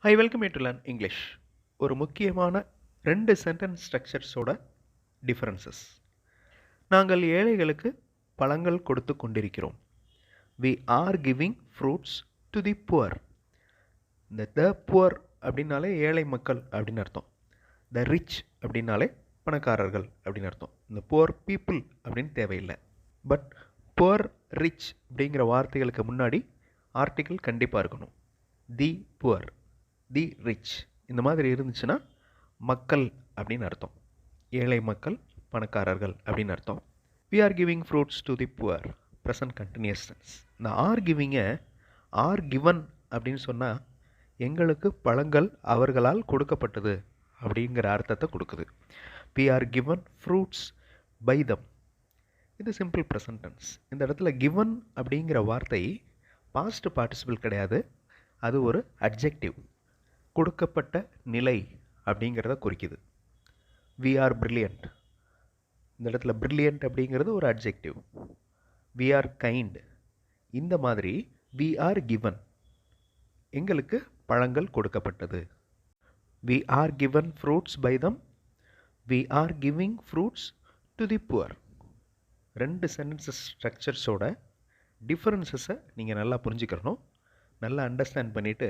I welcome you to learn English ஒரு முக்கியமான ரெண்டு சென்டென்ஸ் ஸ்ட்ரக்சர்ஸோட டிஃபரன்சஸ் நாங்கள் ஏழைகளுக்கு பழங்கள் கொடுத்து கொண்டிருக்கிறோம். We are giving fruits to the poor இந்த த புவர் அப்படின்னாலே ஏழை மக்கள் அப்படின்னு அர்த்தம். த ரிச் அப்படின்னாலே பணக்காரர்கள் அப்படின்னு அர்த்தம். இந்த புவர் பீப்புள் அப்படின்னு தேவையில்லை. பட் புவர் ரிச் அப்படிங்கிற வார்த்தைகளுக்கு முன்னாடி ஆர்டிக்கிள் கண்டிப்பாக இருக்கணும். The poor the rich. இந்த மாதிரி இருந்துச்சுன்னா மக்கள் அப்படின்னு அர்த்தம். ஏழை மக்கள் பணக்காரர்கள் அப்படின்னு அர்த்தம். We are giving fruits to the poor present continuous tense இந்த ஆர் கிவிங்கை ஆர் கிவன் அப்படின்னு சொன்னால் எங்களுக்கு பழங்கள் அவர்களால் கொடுக்கப்பட்டது அப்படிங்கிற அர்த்தத்தை கொடுக்குது. We are given fruits by them இது சிம்பிள் ப்ரெசன்ட் இந்த இடத்துல கிவன் அப்படிங்கிற வார்த்தை பாஸ்ட் பார்ட்டிசிபிள் கிடையாது. அது ஒரு அட்ஜெக்டிவ் கொடுக்கப்பட்ட நிலை அப்படிங்கிறத குறிக்குது. வி ஆர் பிரில்லியன்ட் இந்த இடத்துல பிரில்லியன்ட் அப்படிங்கிறது ஒரு அட்ஜெக்டிவ் வி ஆர் கைண்ட் இந்த மாதிரி வி ஆர் கிவன் எங்களுக்கு பழங்கள் கொடுக்கப்பட்டது. We are given fruits by them we are giving fruits to the poor ரெண்டு சென்டென்சஸ் ஸ்ட்ரக்சர்ஸோட டிஃப்ரென்சஸை நீங்கள் நல்லா புரிஞ்சுக்கிறணும். நல்லா அண்டர்ஸ்டாண்ட் பண்ணிவிட்டு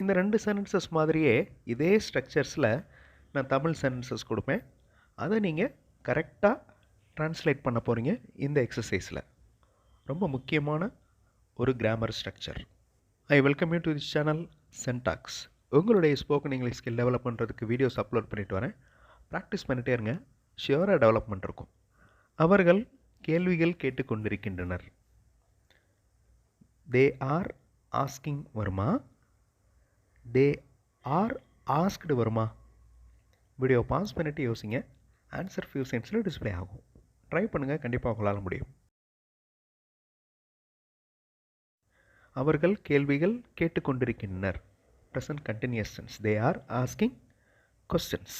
இந்த ரெண்டு சென்டென்சஸ் மாதிரியே இதே ஸ்ட்ரக்சர்ஸில் நான் தமிழ் சென்டென்சஸ் கொடுப்பேன். அதை நீங்கள் கரெக்டாக ட்ரான்ஸ்லேட் பண்ண போகிறீங்க இந்த எக்ஸசைஸில் ரொம்ப முக்கியமான ஒரு grammar structure I welcome you to this channel Sentax உங்களுடைய ஸ்போக்கன் இங்கிலீஷ் ஸ்கில் டெவலப் பண்ணுறதுக்கு வீடியோஸ் அப்லோட் பண்ணிட்டு வரேன். ப்ராக்டிஸ் பண்ணிட்டே இருங்க. ஷியோராக டெவலப்மெண்ட் இருக்கும். அவர்கள் கேள்விகள் கேட்டுக்கொண்டிருக்கின்றனர். தே ஆர் ஆஸ்கிங் வருமா? தே ஆர் ஆஸ்க்டு வருமா? வீடியோ பாஸ் பண்ணிவிட்டு யோசிங்க. ஆன்சர் ஃபியூ சென்ஸில் டிஸ்பிளே ஆகும். ட்ரை பண்ணுங்கள் கண்டிப்பாக உங்களால் முடியும். அவர்கள் கேள்விகள் கேட்டுக்கொண்டிருக்கின்றனர். Present continuous tense they are asking questions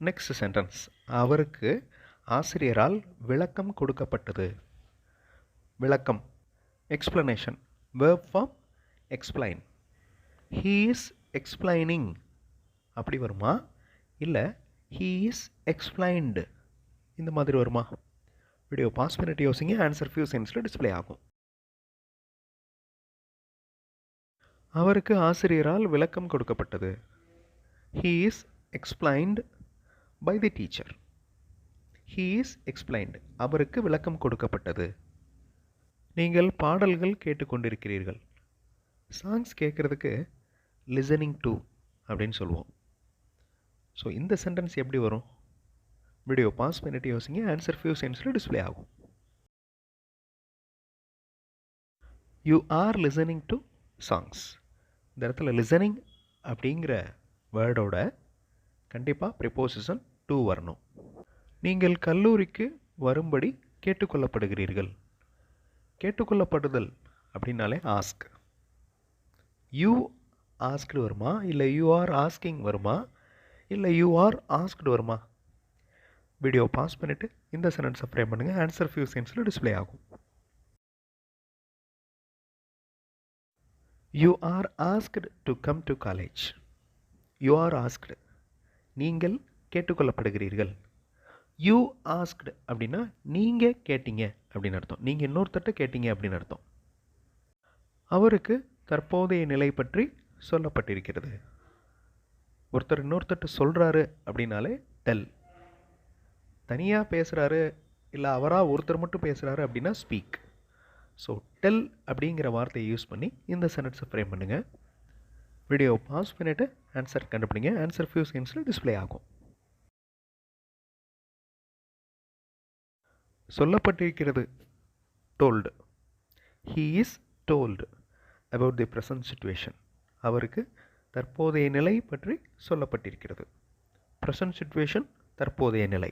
next sentence அவருக்கு ஆசிரியரால் விளக்கம் கொடுக்கப்பட்டது. விளக்கம். Explanation verb form explain he is explaining அப்படி வருமா? இல்லை ஹீ இஸ் எக்ஸ்பிளைன்டு இந்த மாதிரி வருமா? வீடியோ பாஸ் பண்ணிட்டு யோசிங்க. ஆன்சர் ஃபியூ சென்ஸில் டிஸ்பிளே ஆகும். அவருக்கு ஆசிரியரால் விளக்கம் கொடுக்கப்பட்டது. He is explained by the teacher he is explained அவருக்கு விளக்கம் கொடுக்கப்பட்டது. நீங்கள் பாடல்கள் கேட்டுக்கொண்டிருக்கிறீர்கள். சாங்ஸ் கேட்குறதுக்கு லிசனிங் டு அப்படின்னு சொல்லுவோம். ஸோ இந்த சென்டென்ஸ் எப்படி வரும்? வீடியோ பாஸ் பண்ணிட்டு யோசிங்க ஆன்சர் ஃபியூ சென்ஸில் டிஸ்பிளே ஆகும். You are listening to songs இந்த இடத்துல லிசனிங் அப்படிங்கிற வேர்டோட கண்டிப்பாக ப்ரிப்போசிஷன் டூ வரணும். நீங்கள் கல்லூரிக்கு வரும்படி கேட்டுக்கொள்ளப்படுகிறீர்கள். கேட்டுக்கொள்ளப்படுதல் அப்படின்னாலே ஆஸ்க் யூ ஆஸ்க்டு வருமா? இல்லை யூ ஆர் ஆஸ்கிங் வருமா? இல்லை யூ ஆர் ஆஸ்க்டு வருமா? வீடியோ பாஸ் பண்ணிவிட்டு இந்த சென்டென்ஸை ஃப்ரேம் பண்ணுங்கள் ஆன்சர் ஃபியூ சென்ஸில் டிஸ்பிளே ஆகும். You are asked to come to college you are asked நீங்கள் கேட்டுக்கொள்ளப்படுகிறீர்கள். யூ ஆஸ்க்டு அப்படின்னா நீங்கள் கேட்டீங்க அப்படின்னு அர்த்தம். நீங்கள் இன்னொருத்தட்ட கேட்டீங்க அப்படின்னு அர்த்தம். அவருக்கு தற்போதைய நிலை பற்றி சொல்லப்பட்டிருக்கிறது. ஒருத்தர் இன்னொருத்தர்கிட்ட சொல்கிறாரு அப்படின்னாலே டெல் தனியாக பேசுகிறாரு இல்லை அவராக ஒருத்தர் மட்டும் பேசுகிறாரு அப்படின்னா ஸ்பீக் ஸோ டெல் அப்படிங்கிற வார்த்தையை யூஸ் பண்ணி இந்த சென்டென்ஸை ஃப்ரேம் பண்ணுங்கள் வீடியோ பாஸ் பண்ணிவிட்டு ஆன்சர் கண்டுபிடிங்க. ஆன்சர் ஃபியூ செகண்ட்ஸில் டிஸ்பிளே ஆகும். சொல்லப்பட்டிருக்கிறது told he is told about the present situation அவருக்கு தற்போதைய நிலை பற்றி சொல்லப்பட்டிருக்கிறது. ப்ரெசன்ட் சுச்சுவேஷன் தற்போதைய நிலை.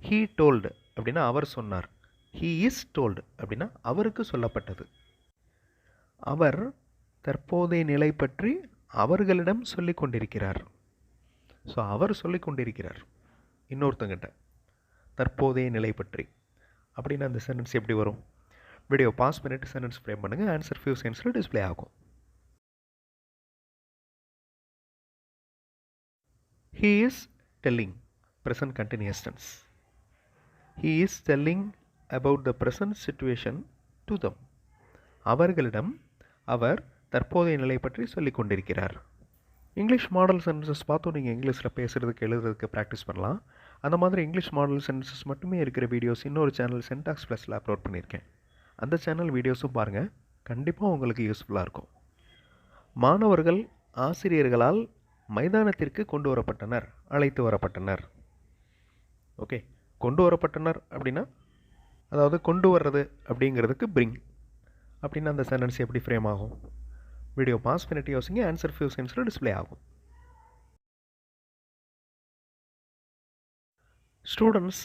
ஹீ டோல்டு அப்படின்னா அவர் சொன்னார். ஹீ இஸ் டோல்டு அப்படின்னா அவருக்கு சொல்லப்பட்டது. அவர் தற்போதைய நிலை பற்றி அவர்களிடம் சொல்லி கொண்டிருக்கிறார். ஸோ அவர் சொல்லி கொண்டிருக்கிறார். இன்னொருத்தங்கிட்ட தற்போதைய நிலை பற்றி. அப்படின்னு அந்த சென்டென்ஸ் எப்படி வரும்? வீடியோ பாஸ் பண்ணிட்டு சென்டென்ஸ் ஃப்ரேம் பண்ணுங்கள் ஆன்சர் ஃபியூ சென்ஸில் டிஸ்பிளே ஆகும். He is telling present continuous tense he is telling about the present situation to them அவர்களிடம் அவர் தற்போதைய நிலை பற்றி சொல்லிக் கொண்டிருக்கிறார். இங்கிலீஷ் மாடல் சென்டென்சஸ் பார்த்தோம் நீங்கள் இங்கிலீஷில் பேசுகிறதுக்கு எழுதுறதுக்கு ப்ராக்டிஸ் பண்ணலாம். அந்த மாதிரி இங்கிலீஷ் மாடல் சென்டென்சஸ் மட்டுமே இருக்கிற வீடியோஸ் இன்னொரு சேனல் சென்டாக்ஸ் ப்ளஸில் அப்லோட் பண்ணியிருக்கேன். அந்த சேனல் வீடியோஸும் பாருங்கள் கண்டிப்பாக உங்களுக்கு யூஸ்ஃபுல்லாக இருக்கும். மாணவர்கள் ஆசிரியர்களால் மைதானத்திற்கு கொண்டு வரப்பட்டனர் அழைத்து வரப்பட்டனர். ஓகே கொண்டு வரப்பட்டனர் அப்படின்னா அதாவது கொண்டு வர்றது அப்படிங்கிறதுக்கு பிரிங் அப்படின்னா அந்த சென்டென்ஸ் எப்படி ஃப்ரேம் ஆகும்? வீடியோ பாஸ் பண்ணிட்டு யோசிங்க ஆன்சர் ஃபியூ சென்ஸில் டிஸ்பிளே ஆகும். ஸ்டூடெண்ட்ஸ்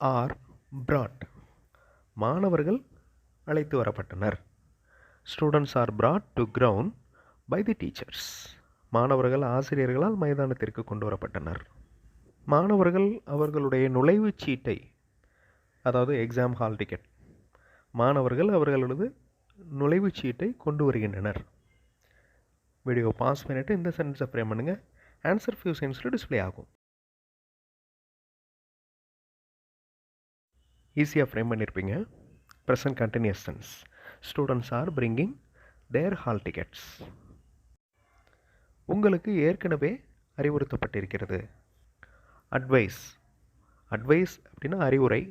ஆர் பிராட் மாணவர்கள் அழைத்து வரப்பட்டனர். Students are brought to ground by the teachers மாணவர்கள் ஆசிரியர்களால் மைதானத்திற்கு கொண்டு வரப்பட்டனர். மாணவர்கள் அவர்களுடைய நுழைவுச் சீட்டை அதாவது எக்ஸாம் ஹால் டிக்கெட் மாணவர்கள் அவர்களது நுழைவுச் சீட்டை கொண்டு வருகின்றனர். வீடியோ பாஸ் பண்ணிவிட்டு இந்த சென்டென்ஸை ஃப்ரேம் பண்ணுங்கள் ஆன்சர் ஃபியூ சென்ஸில் டிஸ்பிளே ஆகும். ஈஸியாக ஃப்ரேம் பண்ணியிருப்பீங்க present continuous tense students are bringing their hall tickets உங்களுக்கு ஏற்கனவே அறிவுறுத்தப்பட்டிருக்கிறது. அட்வைஸ் அட்வைஸ் அப்படின்னா அறிவுரை.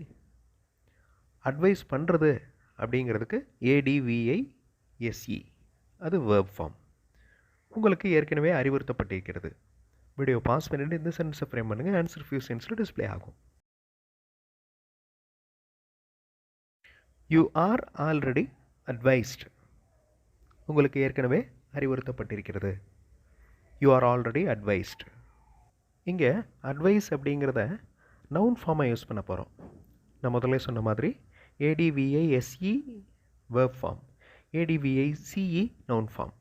அட்வைஸ் பண்ணுறது அப்படிங்கிறதுக்கு A D V I S E அது வேர்ப் ஃபார்ம் உங்களுக்கு ஏற்கனவே அறிவுறுத்தப்பட்டிருக்கிறது. வீடியோ பாஸ் பண்ணிட்டு இந்த சென்டென்ஸை ஃப்ரேம் பண்ணுங்கள் ஆன்சர் ஃபியூ சென்ஸில் டிஸ்பிளே ஆகும். யூ ஆர் ஆல்ரெடி அட்வைஸ்ட் உங்களுக்கு ஏற்கனவே அறிவுறுத்தப்பட்டிருக்கிறது. யூ ஆர் ஆல்ரெடி அட்வைஸ்ட் இங்கே அட்வைஸ் அப்படிங்கிறத நவுன் ஃபார்மாக யூஸ் பண்ண போகிறோம் நான் முதல்ல சொன்ன மாதிரி A D V I S E verb form A D V I C E noun form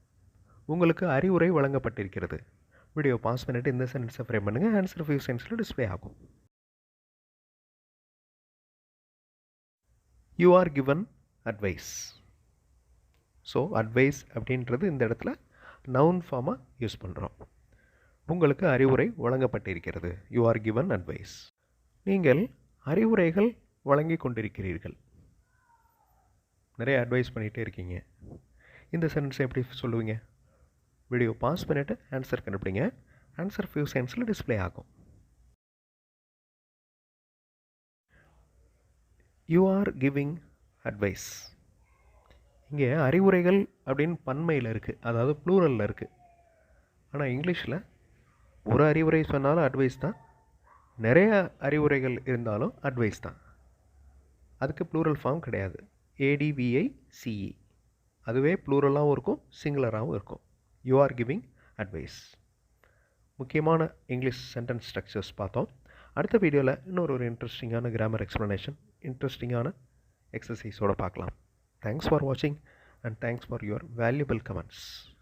உங்களுக்கு அறிவுரை வழங்கப்பட்டிருக்கிறது. வீடியோ பாஸ் பண்ணிவிட்டு இந்த சென்டென்ஸை ஃப்ரேம் பண்ணுங்கள் ஆன்சர் ஃபியூ சென்ஸில் டிஸ்பிளே ஆகும். You are given advice so advice அப்படின்றது இந்த இடத்துல நவுன் ஃபார்மாக யூஸ் பண்ணுறோம் உங்களுக்கு அறிவுரை வழங்கப்பட்டிருக்கிறது. யூ ஆர் கிவன் அட்வைஸ் நீங்கள் அறிவுரைகள் வழங்கி கொண்டிருக்கிறீர்கள். நிறைய அட்வைஸ் பண்ணிகிட்டே இருக்கீங்க. இந்த சென்டென்ஸ் எப்படி சொல்லுவீங்க? வீடியோ பாஸ் பண்ணிவிட்டு ஆன்சர் கண்டுபிடிங்க. ஆன்சர் ஃபியூ சென்ஸில் டிஸ்பிளே ஆகும். யூ ஆர் கிவிங் அட்வைஸ் இங்கே அறிவுரைகள் அப்படின்னு பன்மையில் இருக்குது அதாவது ப்ளூரலில் இருக்குது ஆனால் இங்கிலீஷில் ஒரு அறிவுரை சொன்னாலும் அட்வைஸ் தான். நிறைய அறிவுரைகள் இருந்தாலும் அட்வைஸ் தான். அதுக்கு ப்ளூரல் ஃபார்ம் கிடையாது. ஏடிவிஐ சிஇ அதுவே ப்ளூரலாகவும் இருக்கும் சிங்குலராகவும் இருக்கும். யூ ஆர் கிவிங் அட்வைஸ் முக்கியமான இங்கிலீஷ் சென்டென்ஸ் ஸ்ட்ரக்சர்ஸ் பார்த்தோம். அடுத்த வீடியோவில் இன்னொரு ஒரு இன்ட்ரெஸ்டிங்கான கிராமர் எக்ஸ்ப்ளனேஷன் இன்ட்ரெஸ்டிங்கான எக்ஸசைஸோடு பார்க்கலாம். Thanks for watching and thanks for your valuable comments.